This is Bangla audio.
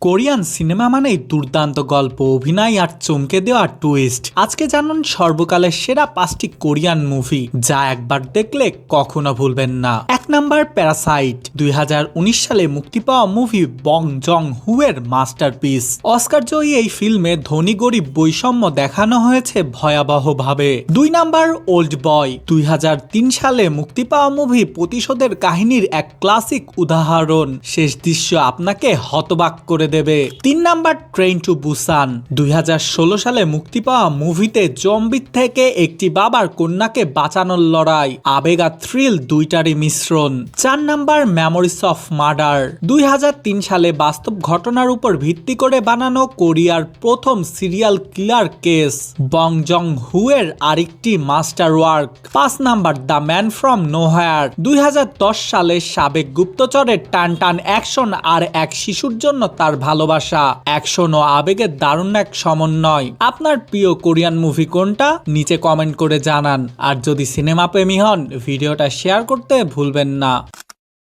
কোরিয়ান সিনেমা মানেই দুর্দান্ত গল্প, অভিনয় আর চমকে দেওয়া টুইস্ট আজকে জানুন সর্বকালের সেরা পাঁচটি কোরিয়ান মুভি যা একবার দেখলে কখনো ভুলবেন না। Number Parasite. দুই হাজার উনিশ সালে মুক্তি পাওয়া মুভি বং জং হুয়ের মাস্টারপিস। অস্কার জয়ী এই ফিল্মে ধনী গরিব বৈষম্য দেখানো হয়েছে ভয়াবহভাবে। দুই নাম্বার ওল্ড বয়। দুই হাজার তিন সালে মুক্তি পাওয়া মুভি প্রতিশোধের কাহিনীর এক ক্লাসিক উদাহরণ। শেষ দৃশ্য আপনাকে হতবাক করে দেবে। তিন নাম্বার ট্রেন টু বুসান। দুই হাজার ষোলো সালে মুক্তি পাওয়া মুভিতে জম্বির থেকে একটি বাবার কন্যাকে বাঁচানোর লড়াই। আবেগা থ্রিল দুইটারই মিশ্রণ চার নাম্বার মেমোরিস অফ মার্ডার দুই তিন সালে বাস্তব ঘটনার উপর ভিত্তি করে বানানো কোরিয়ার প্রথম serial killer case, Bong Joon হুয়ের আরেকটি মাস্টার ওয়ার্ক পাঁচ number the man from nowhere. দুই সালে সাবেক গুপ্তচরের টান টান অ্যাকশন আর এক শিশুর জন্য তার ভালোবাসা। অ্যাকশন ও আবেগের দারুণ এক সমন্বয়। আপনার প্রিয় কোরিয়ান মুভি কোনটা? নিচে কমেন্ট করে জানান। আর যদি সিনেমা প্রেমী হন, ভিডিওটা শেয়ার করতে ভুলবেন না